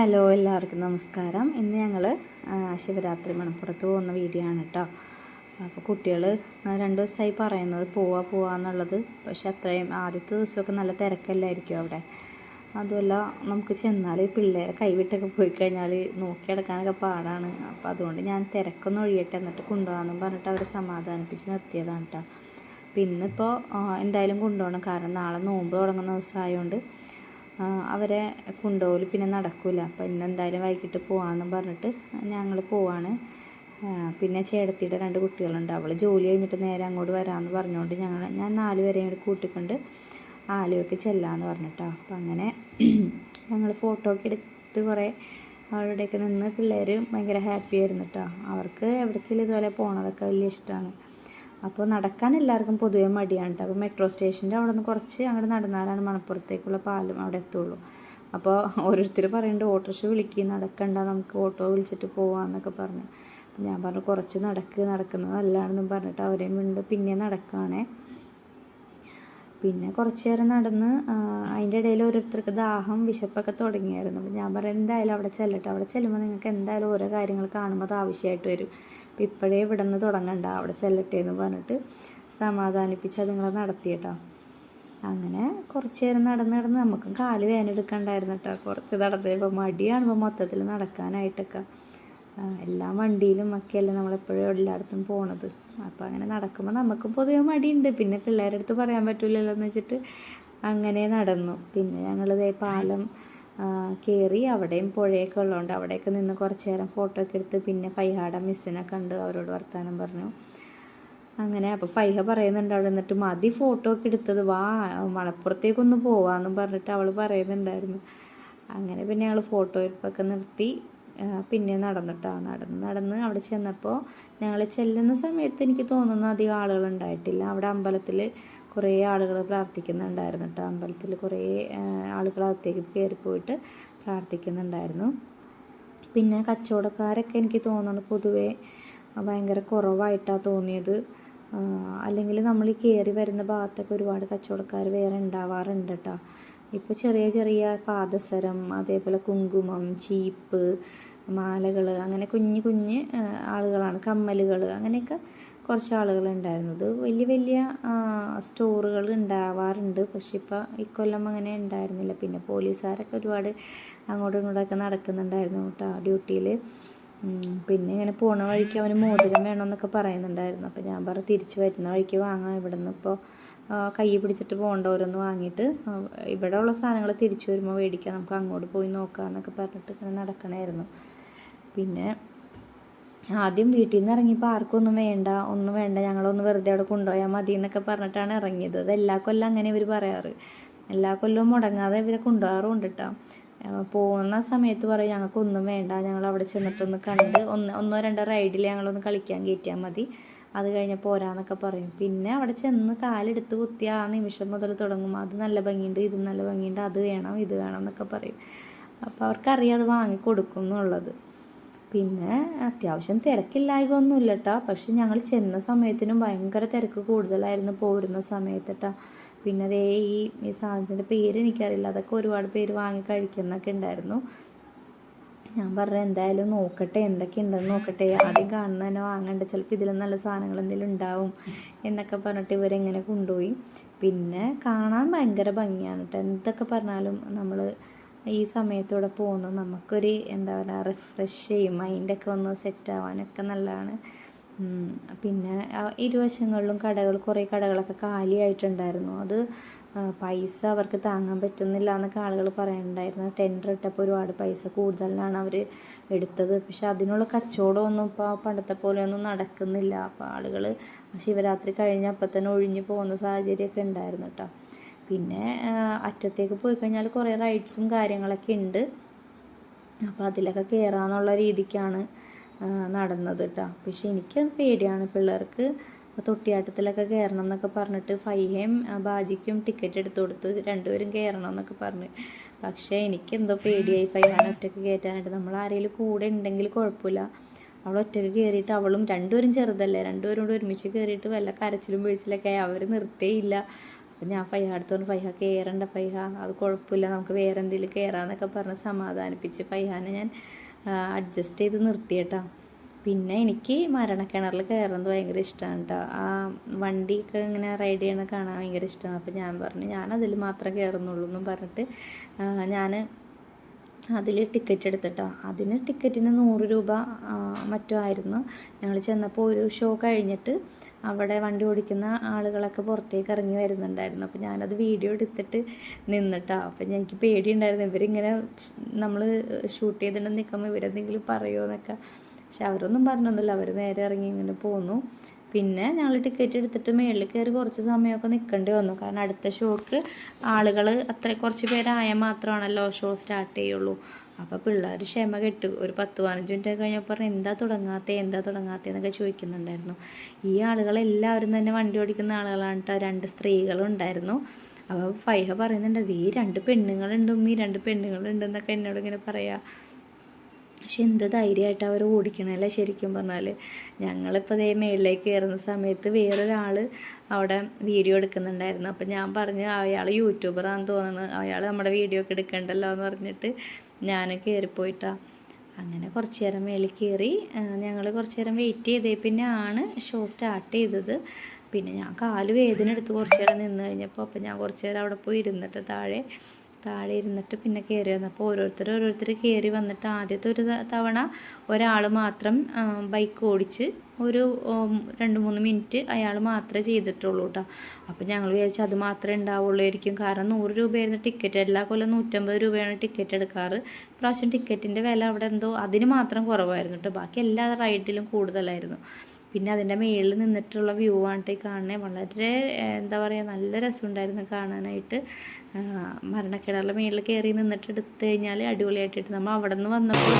Hello എല്ലാവർക്കും നമസ്കാരം. ഇന്ന് ഞങ്ങൾ ശിവരാത്രി മണപ്പുറത്ത് പോകുന്ന വീഡിയോ ആണ് കേട്ടോ അപ്പോൾ കുട്ടികൾ രണ്ട് ദിവസമായി പറയുന്നത് പോവാ പോവാ എന്നുള്ളത് പക്ഷെ അത്രയും ആദ്യത്തെ ദിവസമൊക്കെ നല്ല തിരക്കല്ലായിരിക്കും അവിടെ. അതുമല്ല നമുക്ക് ചെന്നാൽ പിള്ളേരെ കൈവിട്ടൊക്കെ പോയി കഴിഞ്ഞാൽ നോക്കിയെടുക്കാനൊക്കെ പാടാണ്. അപ്പോൾ അതുകൊണ്ട് ഞാൻ തിരക്കൊന്ന് ഒഴിയട്ടെ എന്നിട്ട് കൊണ്ടുപോകാമെന്നും പറഞ്ഞിട്ട് അവരെ സമാധാനിപ്പിച്ച് നിർത്തിയതാണ് കേട്ടോ പിന്നെ ഇപ്പോൾ എന്തായാലും കൊണ്ടുപോകണം. കാരണം നാളെ നോമ്പ് തുടങ്ങുന്ന ദിവസമായതുകൊണ്ട് അവരെ കൊണ്ടുപോകൽ പിന്നെ നടക്കില്ല അപ്പോൾ ഇന്ന് എന്തായാലും വൈകിട്ട് പോവാന്ന് പറഞ്ഞിട്ട് ഞങ്ങൾ പോവാണ്. പിന്നെ ചേട്ടത്തിയുടെ രണ്ട് കുട്ടികളുണ്ട്. അവൾ ജോലി കഴിഞ്ഞിട്ട് നേരെ അങ്ങോട്ട് വരാമെന്ന് പറഞ്ഞുകൊണ്ട് ഞങ്ങൾ ഞാൻ നാല് പേരെയും കൂടി കൂട്ടിക്കൊണ്ട് ആലുവയ്ക്ക് ചെല്ലാമെന്ന് പറഞ്ഞിട്ടോ. അപ്പം അങ്ങനെ ഞങ്ങൾ ഫോട്ടോ ഒക്കെ എടുത്ത് കുറേ അവിടെയൊക്കെ നിന്ന് പിള്ളേർ ഭയങ്കര ഹാപ്പി ആയിരുന്നു കേട്ടോ അവർക്ക് എവിടേക്കെങ്കിലും ഇതുപോലെ പോണതൊക്കെ വലിയ ഇഷ്ടമാണ് അപ്പോൾ നടക്കാൻ എല്ലാവർക്കും പൊതുവെ മടിയാണ് അപ്പോൾ മെട്രോ സ്റ്റേഷന്റെ അവിടെ നിന്ന് കുറച്ച് അങ്ങോട്ട് നടന്നാലാണ് മണപ്പുറത്തേക്കുള്ള പാലം അവിടെ എത്തുള്ളൂ. അപ്പോൾ ഓരോരുത്തർ പറയുന്നുണ്ട് ഓട്ടോറിക്ഷ വിളിക്കുക നടക്കണ്ട നമുക്ക് ഓട്ടോ വിളിച്ചിട്ട് പോവാന്നൊക്കെ പറഞ്ഞു. ഞാൻ പറഞ്ഞു കുറച്ച് നടക്ക് നടക്കുന്നത് നല്ലതാണെന്നും പറഞ്ഞിട്ട് അവരെയും വീണ്ടും പിന്നെ നടക്കുകയാണേ പിന്നെ കുറച്ച് നേരം നടന്ന് അതിന്റെ ഇടയിൽ ഓരോരുത്തർക്ക് ദാഹം വിശപ്പൊക്കെ തുടങ്ങിയായിരുന്നു. അപ്പം ഞാൻ പറയാം എന്തായാലും അവിടെ ചെല്ലട്ടെ. അവിടെ ചെല്ലുമ്പോൾ നിങ്ങൾക്ക് എന്തായാലും ഓരോ കാര്യങ്ങൾ കാണുമ്പോൾ അത് ആവശ്യമായിട്ട് വരും. അപ്പോൾ ഇപ്പോഴേ ഇവിടെ നിന്ന് തുടങ്ങണ്ട. അവിടെ ചെല്ലട്ടെ എന്ന് പറഞ്ഞിട്ട് സമാധാനിപ്പിച്ച് അതുങ്ങളെ നടത്തിയിട്ടോ. അങ്ങനെ കുറച്ച് നേരം നടന്ന് നടന്ന് നമുക്കും കാൽ വേനെടുക്കണ്ടായിരുന്നു കേട്ടോ കുറച്ച് നടന്നപ്പോൾ മടിയാണ് ഇപ്പോൾ മൊത്തത്തിൽ നടക്കാനായിട്ടൊക്കെ. എല്ലാ വണ്ടിയിലും ഒക്കെയല്ലേ നമ്മളെപ്പോഴും എല്ലായിടത്തും പോണത്. അപ്പോൾ അങ്ങനെ നടക്കുമ്പോൾ നമുക്കും പൊതുവെ മടിയുണ്ട്. പിന്നെ പിള്ളേരുടെ അടുത്ത് പറയാൻ പറ്റില്ലല്ലോ എന്ന് വെച്ചിട്ട് അങ്ങനെ നടന്നു. പിന്നെ ഞങ്ങളിതേ പാലം കയറി അവിടെയും പുഴയൊക്കെ ഉള്ളതുകൊണ്ട് അവിടെയൊക്കെ നിന്ന് കുറച്ച് നേരം ഫോട്ടോ ഒക്കെ എടുത്ത് പിന്നെ ഫൈഹാട മിസ്സിനെ കണ്ട് അവരോട് വർത്തമാനം പറഞ്ഞു. അങ്ങനെ അപ്പോൾ ഫൈഹ പറയുന്നുണ്ട് അവിടെ നിന്നിട്ട് മതി ഫോട്ടോ ഒക്കെ എടുത്തത് വാ മലപ്പുറത്തേക്കൊന്ന് പോവാന്നും പറഞ്ഞിട്ട് അവൾ പറയുന്നുണ്ടായിരുന്നു. അങ്ങനെ പിന്നെ ഞങ്ങൾ ഫോട്ടോ എടുപ്പൊക്കെ നിർത്തി പിന്നെ നടന്നിട്ടാണ് നടന്ന് നടന്ന് അവിടെ ചെന്നപ്പോൾ ഞങ്ങൾ ചെല്ലുന്ന സമയത്ത് എനിക്ക് തോന്നുന്നു അധികം ആളുകൾ ഉണ്ടായിട്ടില്ല. അവിടെ അമ്പലത്തിൽ കുറേ ആളുകൾ പ്രാർത്ഥിക്കുന്നുണ്ടായിരുന്നു കേട്ടോ. അമ്പലത്തിൽ കുറേ ആളുകൾ അകത്തേക്ക് കയറി പോയിട്ട് പ്രാർത്ഥിക്കുന്നുണ്ടായിരുന്നു. പിന്നെ കച്ചവടക്കാരൊക്കെ എനിക്ക് തോന്നുന്നു പൊതുവേ ഭയങ്കര കുറവായിട്ടാണ് തോന്നിയത്. അല്ലെങ്കിൽ നമ്മൾ ഈ കയറി വരുന്ന ഭാഗത്തൊക്കെ ഒരുപാട് കച്ചവടക്കാർ വേറെ ഉണ്ടാവാറുണ്ട് കേട്ടോ. ഇപ്പോൾ ചെറിയ ചെറിയ പാദസരം അതേപോലെ കുങ്കുമം ചീപ്പ് മാലകൾ അങ്ങനെ കുഞ്ഞ് കുഞ്ഞ് ആളുകളാണ്. കമ്മലുകൾ അങ്ങനെയൊക്കെ കുറച്ച് ആളുകൾ ഉണ്ടായിരുന്നത് വലിയ വലിയ സ്റ്റോറുകൾ ഉണ്ടാവാറുണ്ട്. പക്ഷെ ഇപ്പോൾ ഇക്കൊല്ലം അങ്ങനെ ഉണ്ടായിരുന്നില്ല. പിന്നെ പോലീസുകാരൊക്കെ ഒരുപാട് അങ്ങോട്ടും ഇങ്ങോട്ടൊക്കെ നടക്കുന്നുണ്ടായിരുന്നു കേട്ടോ ഡ്യൂട്ടിയിൽ പിന്നെ ഇങ്ങനെ പോണ വഴിക്ക് അവന് മോതിരം വേണമെന്നൊക്കെ പറയുന്നുണ്ടായിരുന്നു. അപ്പോൾ ഞാൻ പറഞ്ഞു തിരിച്ച് വരുന്ന വഴിക്ക് വാങ്ങാം. ഇവിടെ നിന്ന് ഇപ്പോൾ കൈ പിടിച്ചിട്ട് പോകേണ്ടവരൊന്ന് വാങ്ങിയിട്ട് ആ, ഇവിടെ ഉള്ള സാധനങ്ങൾ തിരിച്ചു വരുമ്പോൾ മേടിക്കാം. നമുക്ക് അങ്ങോട്ട് പോയി നോക്കാം എന്നൊക്കെ പറഞ്ഞിട്ട് ഇങ്ങനെ നടക്കണമായിരുന്നു പിന്നെ ആദ്യം വീട്ടിൽ നിന്ന് ഇറങ്ങിയപ്പോൾ ആർക്കും ഒന്നും വേണ്ട ഒന്നും വേണ്ട ഞങ്ങളൊന്ന് വെറുതെ അവിടെ കൊണ്ടുപോയാൽ മതി എന്നൊക്കെ പറഞ്ഞിട്ടാണ് ഇറങ്ങിയത്. അത് എല്ലാ കൊല്ലം അങ്ങനെ ഇവർ പറയാറ്. എല്ലാ കൊല്ലവും മുടങ്ങാതെ ഇവരെ കൊണ്ടുപോകാറുണ്ട് കേട്ടോ പോകുന്ന സമയത്ത് പറയും ഞങ്ങൾക്കൊന്നും വേണ്ട ഞങ്ങൾ അവിടെ ചെന്നിട്ടൊന്ന് കണ്ട് ഒന്ന് ഒന്നോ രണ്ടോ റൈഡിൽ ഞങ്ങളൊന്ന് കളിക്കാൻ കയറ്റിയാൽ മതി. അത് കഴിഞ്ഞ് പോരാന്നൊക്കെ പറയും. പിന്നെ അവിടെ ചെന്ന് കാലെടുത്ത് കുത്തി ആ നിമിഷം മുതൽ തുടങ്ങും. അത് നല്ല ഭംഗിയുണ്ട് ഇത് നല്ല ഭംഗിയുണ്ട് അത് വേണം ഇത് വേണം എന്നൊക്കെ പറയും. അപ്പോൾ അവർക്കറിയാം അത് വാങ്ങിക്കൊടുക്കും എന്നുള്ളത്. പിന്നെ അത്യാവശ്യം തിരക്കില്ലായ്ക ഒന്നുമില്ല കേട്ടോ പക്ഷെ ഞങ്ങൾ ചെന്ന സമയത്തിനും ഭയങ്കര തിരക്ക് കൂടുതലായിരുന്നു പോരുന്ന സമയത്ത് കേട്ടോ പിന്നെ അതേ ഈ ഈ സാധനത്തിന്റെ പേര് എനിക്കറിയില്ല. അതൊക്കെ ഒരുപാട് പേര് വാങ്ങി കഴിക്കുന്നൊക്കെ ഉണ്ടായിരുന്നു. ഞാൻ പറഞ്ഞു എന്തായാലും നോക്കട്ടെ എന്തൊക്കെ ഉണ്ടെന്ന് നോക്കട്ടെ. ആദ്യം കാണുന്ന തന്നെ വാങ്ങണ്ട. ചിലപ്പോൾ ഇതിലും നല്ല സാധനങ്ങൾ എന്തെങ്കിലും ഉണ്ടാവും എന്നൊക്കെ പറഞ്ഞിട്ട് ഇവരെങ്ങനെ കൊണ്ടുപോയി. പിന്നെ കാണാൻ ഭയങ്കര ഭംഗിയാണ് കേട്ടോ. എന്തൊക്കെ പറഞ്ഞാലും നമ്മൾ ഈ സമയത്തൂടെ പോകുന്നത് നമുക്കൊരു എന്താ പറയുക റിഫ്രഷ് ചെയ്യും. മൈൻഡൊക്കെ ഒന്ന് സെറ്റ് ആവാനൊക്കെ നല്ലതാണ്. പിന്നെ ഇരുവശങ്ങളിലും കടകൾ കുറേ കടകളൊക്കെ കാലിയായിട്ടുണ്ടായിരുന്നു. അത് പൈസ അവർക്ക് താങ്ങാൻ പറ്റുന്നില്ല എന്നൊക്കെ ആളുകൾ പറയുന്നുണ്ടായിരുന്നു ടെൻഡർ ഇട്ടപ്പോൾ ഒരുപാട് പൈസ കൂടുതലാണ് അവർ എടുത്തത്. പക്ഷെ അതിനുള്ള കച്ചവടമൊന്നും ഇപ്പോൾ പണ്ടത്തെ പോലെയൊന്നും നടക്കുന്നില്ല. അപ്പോൾ ആളുകൾ ശിവരാത്രി കഴിഞ്ഞപ്പോൾ തന്നെ ഒഴിഞ്ഞു പോകുന്ന സാഹചര്യമൊക്കെ ഉണ്ടായിരുന്നു കേട്ടോ പിന്നെ അറ്റത്തേക്ക് പോയി കഴിഞ്ഞാൽ കുറേ റൈഡ്സും കാര്യങ്ങളൊക്കെ ഉണ്ട് അപ്പോൾ അതിലൊക്കെ കയറാന്നുള്ള രീതിക്കാണ് നടന്നത് കേട്ടോ പക്ഷെ എനിക്ക് പേടിയാണ് പിള്ളേർക്ക് തൊട്ടിയാട്ടത്തിലൊക്കെ കയറണം എന്നൊക്കെ പറഞ്ഞിട്ട് ഫൈഹയും ബാജിക്കും ടിക്കറ്റ് എടുത്തു കൊടുത്ത് രണ്ടുപേരും കയറണം എന്നൊക്കെ പറഞ്ഞ്. പക്ഷേ എനിക്ക് എന്തോ പേടിയായി ഫൈഹാൻ ഒറ്റയ്ക്ക് കയറ്റാനായിട്ട് നമ്മൾ ആരെങ്കിലും കൂടെ ഉണ്ടെങ്കിൽ കുഴപ്പമില്ല അവൾ ഒറ്റയ്ക്ക് കയറിയിട്ട് അവളും രണ്ടുപേരും ചെറുതല്ലേ. രണ്ടുപേരും കൂടെ ഒരുമിച്ച് കയറിയിട്ട് വല്ല കരച്ചിലും പിഴിച്ചിലൊക്കെ ആയി. അവർ നിർത്തേയില്ല. അപ്പം ഞാൻ ഫൈഹ അടുത്തോണ്ട് ഫൈഹ കയറണ്ട ഫൈഹ. അത് കുഴപ്പമില്ല നമുക്ക് വേറെ എന്തെങ്കിലും കയറാന്നൊക്കെ പറഞ്ഞ് സമാധാനിപ്പിച്ച് ഫൈഹാനെ ഞാൻ അഡ്ജസ്റ്റ് ചെയ്ത് നിർത്തിയേട്ടാ പിന്നെ എനിക്ക് മരണക്കിണറിൽ കയറുന്നത് ഭയങ്കര ഇഷ്ടമാണ് കേട്ടോ ആ വണ്ടിയൊക്കെ ഇങ്ങനെ റൈഡ് ചെയ്യണ കാണാൻ ഭയങ്കര ഇഷ്ടമാണ് അപ്പോൾ ഞാൻ പറഞ്ഞു ഞാൻ അതിൽ മാത്രം കയറുന്നുള്ളൂ എന്നും പറഞ്ഞിട്ട് ഞാൻ അതിൽ ടിക്കറ്റ് എടുത്തിട്ടോ. അതിന് ടിക്കറ്റിന് നൂറ് രൂപ മറ്റോ ആയിരുന്നു. ഞങ്ങൾ ചെന്നപ്പോൾ ഒരു ഷോ കഴിഞ്ഞിട്ട് അവിടെ വണ്ടി ഓടിക്കുന്ന ആളുകളൊക്കെ പുറത്തേക്ക് ഇറങ്ങി വരുന്നുണ്ടായിരുന്നു. അപ്പോൾ ഞാനത് വീഡിയോ എടുത്തിട്ട് നിന്നിട്ടാ. അപ്പം എനിക്ക് പേടിയുണ്ടായിരുന്നു. ഇവരിങ്ങനെ നമ്മൾ ഷൂട്ട് ചെയ്തിട്ട് നിൽക്കുമ്പോൾ ഇവരെന്തെങ്കിലും പറയുമോ എന്നൊക്കെ പക്ഷെ അവരൊന്നും പറഞ്ഞൊന്നുമില്ല. അവർ നേരെ ഇറങ്ങി ഇങ്ങനെ പോന്നു. പിന്നെ ഞങ്ങൾ ടിക്കറ്റ് എടുത്തിട്ട് മേളിൽ കയറി കുറച്ച് സമയമൊക്കെ നിൽക്കേണ്ടി വന്നു. കാരണം അടുത്ത ഷോക്ക് ആളുകൾ അത്ര കുറച്ച് പേരായാൽ മാത്രമാണല്ലോ ഷോ സ്റ്റാർട്ട് ചെയ്യുള്ളൂ. അപ്പോൾ പിള്ളേർ ക്ഷമ കെട്ടു. ഒരു പത്ത് പതിനഞ്ച് മിനിറ്റ് കഴിഞ്ഞപ്പോൾ പറഞ്ഞു എന്താ തുടങ്ങാത്തേ? എന്താ തുടങ്ങാത്തേ? എന്നൊക്കെ ചോദിക്കുന്നുണ്ടായിരുന്നു. ഈ ആളുകളെല്ലാവരും തന്നെ വണ്ടി ഓടിക്കുന്ന ആളുകളാണ് കേട്ടോ രണ്ട് സ്ത്രീകളുണ്ടായിരുന്നു അപ്പോൾ ഫൈഹ പറയുന്നുണ്ട് ഈ രണ്ട് പെണ്ണുങ്ങളുണ്ട് ഈ രണ്ട് പെണ്ണുങ്ങളുണ്ടെന്നൊക്കെ എന്നോട് ഇങ്ങനെ പറയാം. പക്ഷെ എന്ത് ധൈര്യമായിട്ട് അവർ ഓടിക്കണല്ലേ ശരിക്കും പറഞ്ഞാൽ ഞങ്ങളിപ്പോൾ ദേ മേളിലേക്ക് കയറുന്ന സമയത്ത് വേറൊരാൾ അവിടെ വീഡിയോ എടുക്കുന്നുണ്ടായിരുന്നു. അപ്പം ഞാൻ പറഞ്ഞു അയാൾ യൂട്യൂബറാണെന്ന് തോന്നുന്നു. അയാൾ നമ്മുടെ വീഡിയോ ഒക്കെ എടുക്കണ്ടല്ലോ എന്ന് പറഞ്ഞിട്ട് ഞാൻ കയറിപ്പോയിട്ടാ അങ്ങനെ കുറച്ച് നേരം മേളിൽ കയറി ഞങ്ങൾ കുറച്ച് നേരം വെയിറ്റ് ചെയ്തേ. പിന്നെ ആണ് ഷോ സ്റ്റാർട്ട് ചെയ്തത്. പിന്നെ ഞാൻ കാൽ വേദന എടുത്ത് കുറച്ച് നേരം നിന്ന് കഴിഞ്ഞപ്പോൾ അപ്പം ഞാൻ കുറച്ച് നേരം അവിടെ പോയി ഇരുന്നിട്ട് താഴെ താഴെ ഇരുന്നിട്ട് പിന്നെ കയറി വന്നപ്പോൾ ഓരോരുത്തർ ഓരോരുത്തർ കയറി വന്നിട്ട് ആദ്യത്തെ ഒരു തവണ ഒരാൾ മാത്രം ബൈക്ക് ഓടിച്ച് ഒരു രണ്ട് മൂന്ന് മിനിറ്റ് അയാൾ മാത്രമേ ചെയ്തിട്ടുള്ളൂ കേട്ടോ അപ്പോൾ ഞങ്ങൾ വിചാരിച്ചു അത് മാത്രമേ ഉണ്ടാവുള്ളായിരിക്കും കാരണം നൂറ് രൂപയായിരുന്നു ടിക്കറ്റ് എല്ലാ കൊല്ലം നൂറ്റമ്പത് രൂപയാണ് ടിക്കറ്റ് എടുക്കാറ്. പ്രാവശ്യം ടിക്കറ്റിന്റെ വില അവിടെ എന്തോ അതിന് മാത്രം കുറവായിരുന്നു കേട്ടോ ബാക്കി എല്ലാ റൈഡിലും കൂടുതലായിരുന്നു. പിന്നെ അതിന്റെ മുകളിൽ നിന്നിട്ടുള്ള വ്യൂ ആണ് ഈ വളരെ എന്താ പറയുക നല്ല രസമുണ്ടായിരുന്നു കാണാനായിട്ട്. ആഹ്, മരണക്കിണറിന്റെ മുകളിൽ കയറി നിന്നിട്ട് എടുത്തു കഴിഞ്ഞാൽ അടിപൊളിയായിട്ടിട്ട് നമ്മൾ അവിടെ നിന്ന് വന്നപ്പോൾ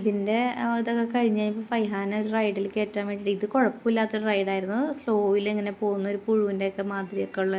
ഇതിന്റെ ഇതൊക്കെ കഴിഞ്ഞ് കഴിഞ്ഞപ്പോൾ ഫൈഹാനെ ഒരു റൈഡിൽ കയറ്റാൻ വേണ്ടിയിട്ട് ഇത് കുഴപ്പമില്ലാത്തൊരു റൈഡായിരുന്നു സ്ലോയിൽ ഇങ്ങനെ പോകുന്ന ഒരു പുഴുവിന്റെ ഒക്കെ മാതിരിയൊക്കെ ഉള്ള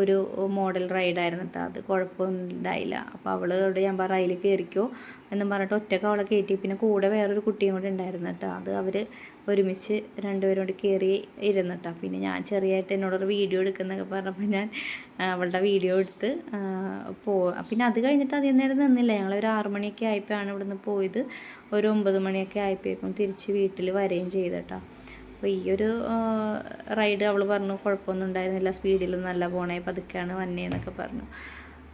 ഒരു മോഡൽ റൈഡായിരുന്നു കേട്ടോ അത് കുഴപ്പമൊന്നും ഉണ്ടായില്ല. അപ്പോൾ അവളോട് ഞാൻ പറ അതിൽ കയറിക്കോ എന്നും പറഞ്ഞിട്ട് ഒറ്റയ്ക്ക് അവളെ കയറ്റി പിന്നെ കൂടെ വേറൊരു കുട്ടിയും കൂടെ ഉണ്ടായിരുന്നു കേട്ടോ. അത് അവർ ഒരുമിച്ച് രണ്ടുപേരും കൂടി കയറി ഇരുന്നു കേട്ടോ പിന്നെ ഞാൻ ചെറിയായിട്ട് എന്നോടൊരു വീഡിയോ എടുക്കുന്നൊക്കെ പറഞ്ഞപ്പോൾ ഞാൻ അവളുടെ വീഡിയോ എടുത്ത് പോ പിന്നെ അത് കഴിഞ്ഞിട്ട് അധികം നേരം നിന്നില്ല. ഞങ്ങളൊരു ഒരു ആറു മണിയൊക്കെ ആയപ്പോഴാണ് ഇവിടുന്ന് പോയത്. ഒരു ഒമ്പത് മണിയൊക്കെ ആയപ്പോഴേക്കും തിരിച്ച് വീട്ടിൽ വരികയും ചെയ്തു കേട്ടോ അപ്പോൾ ഈ ഒരു റൈഡ് അവൾ പറഞ്ഞു കുഴപ്പമൊന്നും ഉണ്ടായിരുന്നില്ല. സ്പീഡിൽ നല്ല പോണേ പതുക്കെയാണ് വന്നേന്നൊക്കെ പറഞ്ഞു.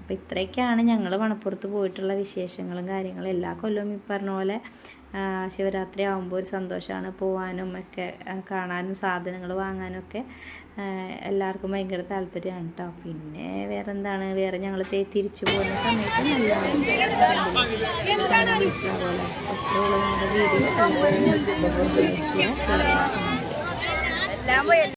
അപ്പോൾ ഇത്രയൊക്കെയാണ് ഞങ്ങൾ മണപ്പുറത്ത് പോയിട്ടുള്ള വിശേഷങ്ങളും കാര്യങ്ങളും. എല്ലാ കൊല്ലവും ഈ പറഞ്ഞ പോലെ ശിവരാത്രി ആകുമ്പോൾ ഒരു സന്തോഷമാണ് പോവാനും ഒക്കെ കാണാനും സാധനങ്ങൾ വാങ്ങാനും ഒക്കെ എല്ലാവർക്കും ഭയങ്കര താല്പര്യമാണ് കേട്ടോ പിന്നെ വേറെ എന്താണ് വേറെ ഞങ്ങൾ തിരിച്ചു പോകുന്ന സമയത്ത് നല്ല